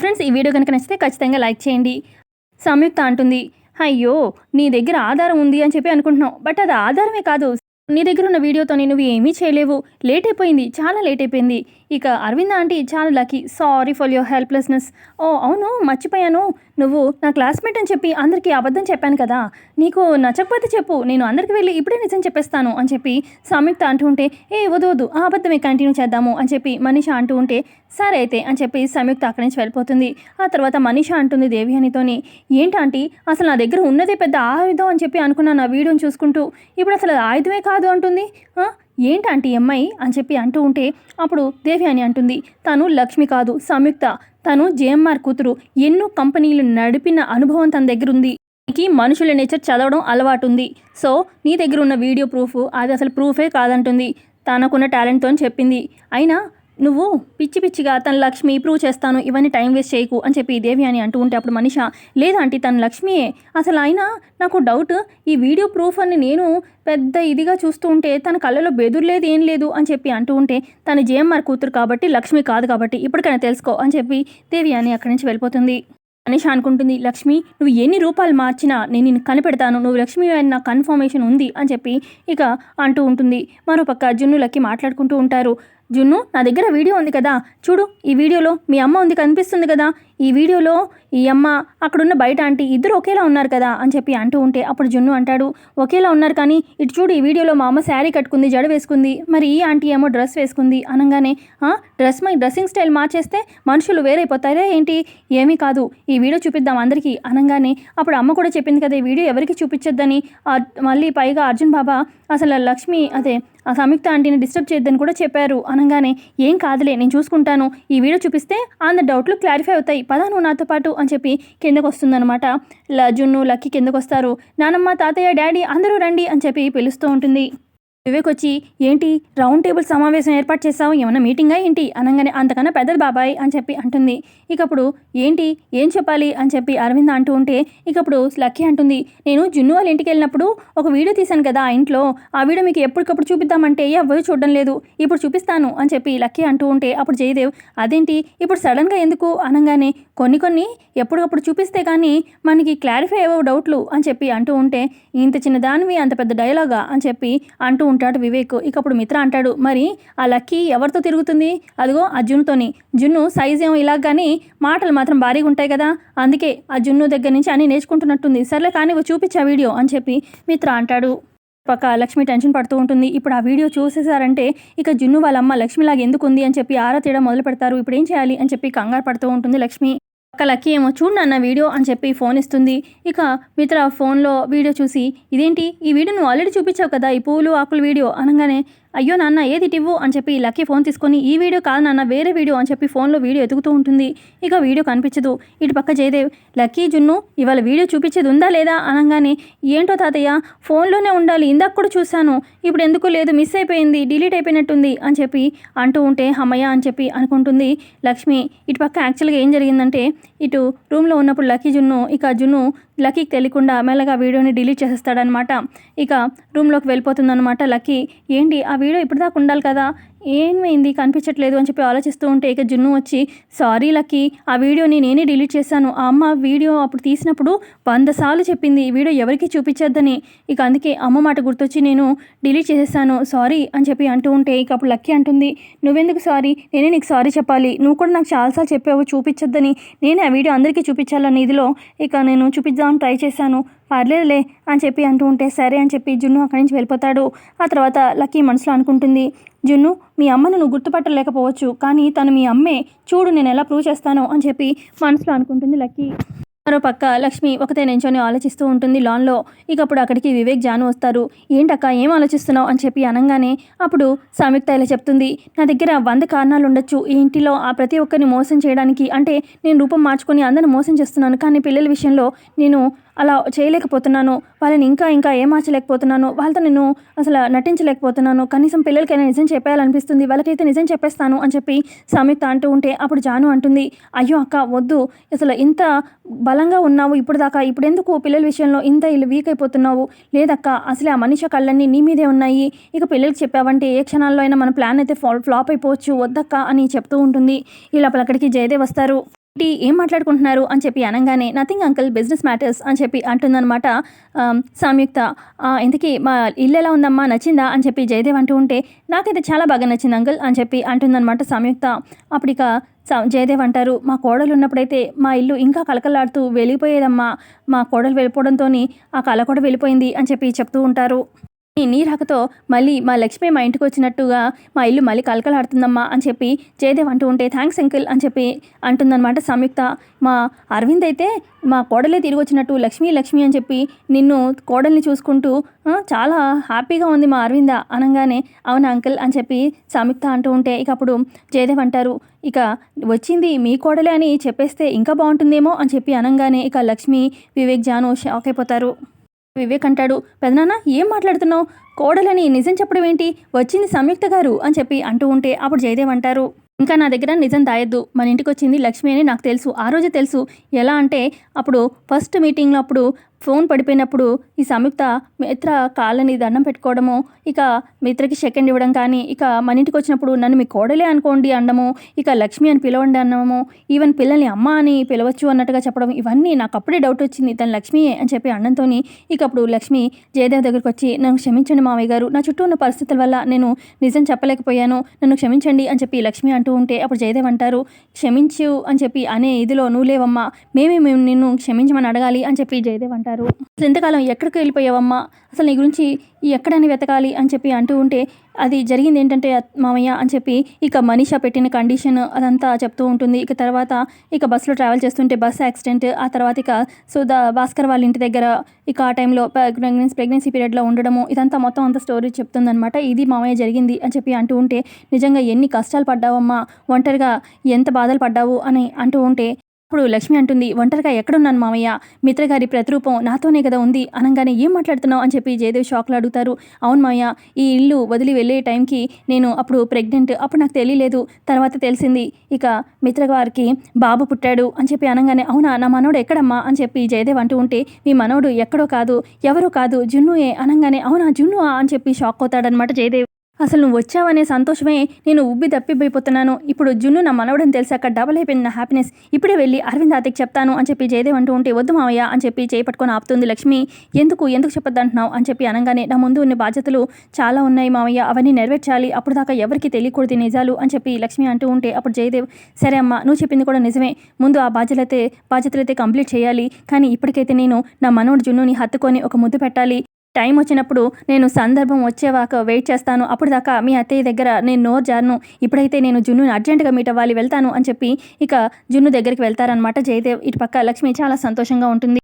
Friends ఈ video కనుక నచ్చితే ఖచ్చితంగా లైక్ చేయండి. సంయుక్త అంటుంది అయ్యో నీ దగ్గర ఆధారం ఉంది అని చెప్పి అనుకుంటున్నావు. బట్ అది ఆధారమే కాదు. నీ దగ్గర ఉన్న వీడియోతో నువ్వు ఏమీ చేయలేవు. లేట్ అయిపోయింది. చాలా లేట్ అయిపోయింది. ఇక అరవింద్ ఆంటీ చాలా lucky. Sorry for your helplessness. ఓ అవును మర్చిపోయాను. నువ్వు నా క్లాస్మేట్ అని చెప్పి అందరికీ అబద్ధం చెప్పాను కదా నీకు నచ్చకపోతే చెప్పు నేను అందరికి వెళ్ళి ఇప్పుడే నిజం చెప్పేస్తాను అని చెప్పి సంయుక్త అంటూ ఉంటే ఏ వద్దు వద్దు ఆ అబద్ధమే కంటిన్యూ చేద్దాము అని చెప్పి మనీష అంటూ ఉంటే సరే అయితే అని చెప్పి సంయుక్త అక్కడి నుంచి వెళ్ళిపోతుంది. ఆ తర్వాత మనీష అంటుంది దేవి అనితోని ఏంటంటీ అసలు నా దగ్గర ఉన్నదే పెద్ద ఆయుధం అని చెప్పి అనుకున్నాను నా వీడియోని చూసుకుంటూ ఇప్పుడు అసలు అది ఆయుధమే కాదు అంటుంది. ఏంటి అంటే అమ్మాయి? అని చెప్పి అంటూ ఉంటే అప్పుడు దేవి అని అంటుంది తను లక్ష్మి కాదు సంయుక్త. తను జేఎంఆర్ కూతురు. ఎన్నో కంపెనీలు నడిపిన అనుభవం తన దగ్గర ఉంది నీకు మనుషుల నేచర్ చదవడం అలవాటు ఉంది సో నీ దగ్గర ఉన్న వీడియో ప్రూఫ్ అది అసలు ప్రూఫే కాదంటుంది. తనకున్న టాలెంట్తో చెప్పింది. అయినా నువ్వు పిచ్చి పిచ్చిగా తన లక్ష్మి ప్రూవ్ చేస్తాను ఇవన్నీ టైం వేస్ట్ చేయకు అని చెప్పి దేవి అని అంటూ ఉంటే అప్పుడు మనిష లేదంటే తన లక్ష్మియే. అసలు అయినా నాకు డౌట్ ఈ వీడియో ప్రూఫ్ అని నేను పెద్ద ఇదిగా చూస్తూ ఉంటే తన కళ్ళలో బెదురులేదు ఏం లేదు అని చెప్పి అంటూ ఉంటే తన జేఎంఆర్ కూతురు కాబట్టి లక్ష్మి కాదు కాబట్టి ఇప్పటికైనా తెలుసుకో అని చెప్పి దేవి అని అక్కడి నుంచి వెళ్ళిపోతుంది. అనిష అనుకుంటుంది లక్ష్మి నువ్వు ఎన్ని రూపాయలు మార్చినా నేను నిన్ను కనిపెడతాను నువ్వు లక్ష్మి అని నా కన్ఫర్మేషన్ ఉంది అని చెప్పి ఇక అంటూ ఉంటుంది. మరోపక్క జున్ను మాట్లాడుకుంటూ ఉంటారు. జున్ను నా దగ్గర వీడియో ఉంది కదా. చూడు ఈ వీడియోలో మీ అమ్మ ఉంది కనిపిస్తుంది కదా. ఈ వీడియోలో ఈ అమ్మ అక్కడున్న బయట ఆంటీ ఇద్దరు ఒకేలా ఉన్నారు కదా అని చెప్పి అంటూ ఉంటే అప్పుడు జున్ను అంటాడు ఒకేలా ఉన్నారు కానీ ఇటు చూడు ఈ వీడియోలో మా అమ్మ శారీ కట్టుకుంది జడ వేసుకుంది మరి ఈ ఆంటీ ఏమో డ్రెస్ వేసుకుంది అనగానే "ఆ, డ్రెస్ మై డ్రెస్సింగ్ స్టైల్ మార్చేస్తే మనుషులు వేరైపోతారే ఏంటి? ఏమీ కాదు ఈ వీడియో చూపిద్దాం అందరికీ అనగానే అప్పుడు అమ్మ కూడా చెప్పింది కదా ఈ వీడియో ఎవరికి చూపించొద్దని? మళ్ళీ పైగా అర్జున్ బాబా అసలు లక్ష్మి అదే ఆ సంయుక్త ఆంటీని డిస్టర్బ్ చేయొద్దని కూడా చెప్పారు అనగానే ఏం కాదులే నేను చూసుకుంటాను ఈ వీడియో చూపిస్తే ఆన్ ద డౌట్లు క్లారిఫై అవుతాయి పదాను నువ్వు నాతో పాటు అని చెప్పి కిందకు వస్తుందనమాట ల- జున్ను లక్కీ కిందకు వస్తారు నానమ్మ తాతయ్య డాడీ అందరూ రండి అని చెప్పి పిలుస్తూ ఉంటుంది. వివేక్ వచ్చి ఏంటి? రౌండ్ టేబుల్ సమావేశం ఏర్పాటు చేసావు ఏమన్నా మీటింగా ఏంటి? అనగానే అంతకన్నా పెద్దది బాబాయ్ అని చెప్పి అంటుంది. ఇకప్పుడు ఏంటి? ఏం చెప్పాలి? అని చెప్పి అరవింద్ అంటూ ఉంటే ఇకప్పుడు లక్కీ అంటుంది నేను జున్ను వాళ్ళ ఇంటికి వెళ్ళినప్పుడు ఒక వీడియో తీశాను కదా ఆ ఇంట్లో. ఆ వీడియో మీకు ఎప్పటికప్పుడు చూపిద్దామంటే ఎవ్వరూ చూడడం లేదు. ఇప్పుడు చూపిస్తాను అని చెప్పి లక్కీ అంటూ ఉంటే అప్పుడు జయదేవ్ అదేంటి? ఇప్పుడు సడన్గా ఎందుకు? అనగానే కొన్ని కొన్ని ఎప్పటికప్పుడు చూపిస్తే కానీ మనకి క్లారిఫై అవ్వవు డౌట్లు అని చెప్పి అంటూ ఉంటే ఇంత చిన్న దానివి అంత పెద్ద డైలాగా అని చెప్పి అంటూ ఉంటాడు వివేక్. ఇక అప్పుడు మిత్ర అంటాడు మరి ఆ లక్కీ ఎవరితో తిరుగుతుంది? అదిగో ఆ జున్నుతోని జున్ను సైజ్ ఏమో ఇలా కానీ మాటలు మాత్రం భారీగా ఉంటాయి కదా. అందుకే ఆ జున్ను దగ్గర నుంచి అని నేర్చుకుంటున్నట్టుంది. సర్లే కానీ ఇవి చూపించా వీడియో అని చెప్పి మిత్ర అంటాడు. పక్క లక్ష్మి టెన్షన్ పడుతూ ఉంటుంది. ఇప్పుడు ఆ వీడియో చూసేసారంటే ఇక జున్ను వాళ్ళ అమ్మ లక్ష్మిలాగా ఎందుకు ఉంది అని చెప్పి ఆరా తీయడం మొదలు పెడతారు ఇప్పుడు ఏం చేయాలి అని చెప్పి కంగారు పడుతూ ఉంటుంది లక్ష్మి. పక్క లక్కీ ఏమో చూడు నాన్న వీడియో అని చెప్పి ఫోన్ ఇస్తుంది. ఇక మిత్ర ఫోన్లో వీడియో చూసి ఇదేంటి? ఈ వీడియో నువ్వు ఆల్రెడీ చూపించావు కదా? ఈ పూలు ఆకుల వీడియో? అనగానే అయ్యో నాన్న ఏది ఇవ్వు అని చెప్పి లక్కీ ఫోన్ తీసుకొని ఈ వీడియో కాదు నాన్న వేరే వీడియో అని చెప్పి ఫోన్లో వీడియో ఎదుగుతూ ఉంటుంది. ఇక వీడియో కనిపించదు. ఇటు పక్క జయదేవ్ లక్కీ జున్ను ఇవాళ వీడియో చూపించేది ఉందా లేదా అనగానే ఏంటో తాతయ్య ఫోన్లోనే ఉండాలి ఇందాక కూడా చూశాను. ఇప్పుడు ఎందుకు లేదు మిస్ అయిపోయింది డిలీట్ అయిపోయినట్టుంది అని చెప్పి అంటూ ఉంటే అమ్మయ్య అని చెప్పి అనుకుంటుంది లక్ష్మి. ఇటు పక్క యాక్చువల్గా ఏం జరిగిందంటే ఇటు రూమ్లో ఉన్నప్పుడు లక్కీ జున్ను ఇక జున్ను లక్కీకి తెలియకుండా మెల్లగా వీడియోని డిలీట్ చేసేస్తాడనమాట. ఇక రూమ్లోకి వెళ్ళిపోతుందన్నమాట లక్కీ. ఏంటి ఆ వీడియో వీడియో ఇప్పటిదాకా ఉండాలి కదా. ఏమైంది? కనిపించట్లేదు అని చెప్పి ఆలోచిస్తూ ఉంటే ఇక జున్ను వచ్చి సారీ లక్కీ ఆ వీడియోని నేనే డిలీట్ చేశాను. ఆ అమ్మ వీడియో అప్పుడు తీసినప్పుడు వంద సార్లు చెప్పింది ఈ వీడియో ఎవరికి చూపించొద్దని. ఇక అందుకే అమ్మ మాట గుర్తొచ్చి నేను డిలీట్ చేసేసాను. సారీ అని చెప్పి అంటూ ఉంటే ఇక అప్పుడు లక్కీ అంటుంది నువ్వెందుకు సారీ? నేనే నీకు సారీ చెప్పాలి. నువ్వు కూడా నాకు చాలాసార్లు చెప్పావు చూపించొద్దని. నేనే ఆ వీడియో అందరికీ చూపించాలని. ఇదిలో ఇక నేను చూపిద్దామని ట్రై చేశాను. పర్లేదులే అని చెప్పి అంటూ ఉంటే సరే అని చెప్పి జున్ను అక్కడి నుంచి వెళ్ళిపోతాడు. ఆ తర్వాత లక్కీ మనసులో అనుకుంటుంది జున్ను మీ అమ్మను నువ్వు గుర్తుపట్టలేకపోవచ్చు కానీ తను మీ అమ్మే చూడు నేను ఎలా ప్రూవ్ చేస్తాను అని చెప్పి మనసులో అనుకుంటుంది లక్కీ. మరో పక్క లక్ష్మి ఒకతే నించొని ఆలోచిస్తూ ఉంటుంది లాన్లో ఇక అప్పుడు అక్కడికి వివేక్ జాను వస్తారు. ఏంటక్క ఏం ఆలోచిస్తున్నావు? అని చెప్పి అనగానే అప్పుడు సంయుక్త ఇలా చెప్తుంది నా దగ్గర వంద కారణాలు ఉండొచ్చు. ఈ ఇంటిలో ఆ ప్రతి ఒక్కరిని మోసం చేయడానికి అంటే నేను రూపం మార్చుకొని అందరిని మోసం చేస్తున్నాను. కానీ పిల్లల విషయంలో నేను అలా చేయలేకపోతున్నాను వాళ్ళని ఇంకా ఇంకా ఏమార్చలేకపోతున్నాను వాళ్ళతో నేను అసలు నటించలేకపోతున్నాను కనీసం పిల్లలకైనా నిజం చెప్పేయాలనిపిస్తుంది వాళ్ళకైతే నిజం చెప్పేస్తాను అని చెప్పి సంయుక్త అంటూ ఉంటే అప్పుడు జాను అంటుంది అయ్యో అక్క వద్దు అసలు ఇంత బలంగా ఉన్నావు ఇప్పుడు దాకా ఇప్పుడు ఎందుకు పిల్లల విషయంలో ఇంత ఇల్లు వీక్ అయిపోతున్నావు లేదక్క అసలే ఆ మనిషి కళ్ళన్నీ నీ మీదే ఉన్నాయి ఇక పిల్లలకి చెప్పావంటే ఏ క్షణాల్లో అయినా మన ప్లాన్ అయితే ఫ్లాప్ అయిపోవచ్చు వద్దక్క అని చెప్తూ ఉంటుంది. ఇలా అక్కడికి జయదేవ్ వస్తారు. ఏంటి ఏం మాట్లాడుకుంటున్నారు అని చెప్పి అనగానే నథింగ్ అంకుల్ బిజినెస్ మ్యాటర్స్ అని చెప్పి అంటుందన్నమాట. సంయుక్త ఇంతకీ మా ఇల్లు ఎలా ఉందమ్మా? నచ్చిందా? అని చెప్పి జయదేవ్ అంటూ ఉంటే నాకైతే చాలా బాగా నచ్చింది అంకుల్ అని చెప్పి అంటుందన్నమాట సంయుక్త. అప్పటిక జయదేవ్ అంటారు మా కోడలు ఉన్నప్పుడైతే మా ఇల్లు ఇంకా కలకలాడుతూ వెళ్ళిపోయేదమ్మా. మా కోడలు వెళ్ళిపోవడంతో ఆ కళ కూడా వెళ్ళిపోయింది అని చెప్పి చెప్తూ ఉంటారు. "నీ- రాకతో మళ్ళీ మా లక్ష్మి మా ఇంటికి వచ్చినట్టుగా మా ఇల్లు మళ్ళీ కలకలాడుతుందమ్మా అని చెప్పి జయదేవ్ అంటూ ఉంటే థ్యాంక్స్ అంకిల్ అని చెప్పి అంటుందన్నమాట సంయుక్త. మా అరవింద్ అయితే మా కోడలే తిరిగి వచ్చినట్టు లక్ష్మి లక్ష్మి అని చెప్పి నిన్ను కోడల్ని చూసుకుంటూ చాలా హ్యాపీగా ఉంది మా అరవింద అనగానే అవునా అంకిల్ అని చెప్పి సంయుక్త అంటూ ఉంటే ఇక అప్పుడు జయదేవ్ అంటారు ఇక వచ్చింది మీ కోడలే అని చెప్పేస్తే ఇంకా బాగుంటుందేమో అని చెప్పి అనగానే ఇక లక్ష్మి వివేక్ జాను షాక్ అయిపోతారు. వివేక్ అంటాడు. పెదనాన్న ఏం మాట్లాడుతున్నావు? కోడలని నిజం చెప్పడం ఏంటి? వచ్చింది సంయుక్త గారు అని చెప్పి అంటూ ఉంటే అప్పుడు జయదేవ్ అంటారు. ఇంకా నా దగ్గర నిజం దాయద్దు. మన ఇంటికి వచ్చింది లక్ష్మి అని నాకు తెలుసు. ఆ రోజే తెలుసు. ఎలా అంటే అప్పుడు ఫస్ట్ మీటింగ్లో అప్పుడు ఫోన్ పడిపోయినప్పుడు ఈ సంయుక్త మిత్ర కాళ్ళని దండం పెట్టుకోవడము ఇక మిత్రకి సెకండ్ ఇవ్వడం కానీ ఇక మన ఇంటికి వచ్చినప్పుడు నన్ను మీ కోడలే అనుకోండి అనడము ఇక లక్ష్మి అని పిలవండి అనడము ఈవెన్ పిల్లల్ని అమ్మ అని పిలవచ్చు అన్నట్టుగా చెప్పడం ఇవన్నీ నాకు అప్పుడే డౌట్ వచ్చింది. తను లక్ష్మి అని చెప్పి అనడంతో ఇక అప్పుడు లక్ష్మి జయదేవ్ దగ్గరికి వచ్చి నన్ను క్షమించండి మావయ్య గారు నా చుట్టూ ఉన్న పరిస్థితుల వల్ల నేను నిజం చెప్పలేకపోయాను నన్ను క్షమించండి అని చెప్పి లక్ష్మి అంటూ ఉంటే అప్పుడు జయదేవ్ అంటారు క్షమించు అని చెప్పి అనే ఇదిలో నువ్వు లేవమ్మా మేమే మేము నిన్ను క్షమించమని అడగాలి అని చెప్పి జయదేవ్ అంటారు అసలు ఎంతకాలం ఎక్కడికి వెళ్ళిపోయావమ్మా? అసలు నీ గురించి ఎక్కడని వెతకాలి అని చెప్పి అంటూ ఉంటే అది జరిగింది ఏంటంటే మామయ్య అని చెప్పి ఇక మనీషా పెట్టిన కండిషన్ అదంతా చెప్తూ ఉంటుంది. ఇక తర్వాత ఇక బస్సులో ట్రావెల్ చేస్తుంటే బస్ యాక్సిడెంట్ ఆ తర్వాత ఇక సుధా భాస్కర్ వాళ్ళ ఇంటి దగ్గర ఇక ఆ టైంలో ప్రెగ్నెన్సీ ప్రెగ్నెన్సీ పీరియడ్లో ఉండడము ఇదంతా మొత్తం అంత స్టోరీ చెప్తుందనమాట ఇది మామయ్య జరిగింది అని చెప్పి అంటూ ఉంటే నిజంగా ఎన్ని కష్టాలు పడ్డావమ్మా? ఒంటరిగా ఎంత బాధలు పడ్డావు? అని అంటూ ఉంటే అప్పుడు లక్ష్మి అంటుంది ఒంటరిగా ఎక్కడున్నాను మామయ్య? మిత్రగారి ప్రతిరూపం నాతోనే కదా ఉంది. అనగానే ఏం మాట్లాడుతున్నావు? అని చెప్పి జయదేవ్ షాక్లో అడుగుతారు. అవును మామయ్య ఈ ఇల్లు వదిలి వెళ్ళే టైంకి నేను అప్పుడు ప్రెగ్నెంట్. అప్పుడు నాకు తెలియలేదు. తర్వాత తెలిసింది. ఇక మిత్రగారికి బాబు పుట్టాడు. అని చెప్పి అనగానే అవునా? నా మనోడు ఎక్కడమ్మా? అని చెప్పి జయదేవ్ అంటూ ఉంటే మీ మనోడు ఎక్కడో కాదు ఎవరో కాదు. జున్నుయే. అనగానే అవునా? జున్ను అని చెప్పి షాక్ అవుతాడనమాట జయదేవ్. అసలు నువ్వు వచ్చావనే సంతోషమే నేను ఉబ్బి తప్పిపోయిపోతున్నాను. ఇప్పుడు జున్ను నా మనవడని తెలిసాక డబల్ అయిపోయింది నా హ్యాపీనెస్ ఇప్పుడే వెళ్ళి అరవింద్ తాతకి చెప్తాను అని చెప్పి జయదేవ్ అంటూ ఉంటే వద్దు మావయ్య అని చెప్పి చేయి పట్టుకొని ఆపుతుంది లక్ష్మి. ఎందుకు? ఎందుకు చెప్పొద్దంటున్నావు? అని చెప్పి అనగానే నా ముందు ఉన్న బాధ్యతలు చాలా ఉన్నాయి మావయ్య. అవన్నీ నెరవేర్చాలి. అప్పుడు దాకా ఎవరికి తెలియకూడదు నిజాలు అని చెప్పి లక్ష్మి అంటూ ఉంటే అప్పుడు జయదేవ్ సరే అమ్మా నువ్వు చెప్పింది కూడా నిజమే. ముందు ఆ బాధ్యతలైతే బాధ్యతలైతే కంప్లీట్ చేయాలి. కానీ ఇప్పటికైతే నేను నా మనోడు జున్నుని హత్తుకొని ఒక ముద్దు పెట్టాలి. టైం వచ్చినప్పుడు నేను సందర్భం వచ్చేవాక వెయిట్ చేస్తాను. అప్పుడు దాకా మీ అత్తయ్య దగ్గర నేను నోరు జారను. ఇప్పుడైతే నేను జున్నుని అర్జెంటుగా మీట్ అవ్వాలి వెళ్తాను అని చెప్పి ఇక జున్ను దగ్గరికి వెళ్తారనమాట జయదేవ్ ఇటు పక్క లక్ష్మి చాలా సంతోషంగా ఉంటుంది.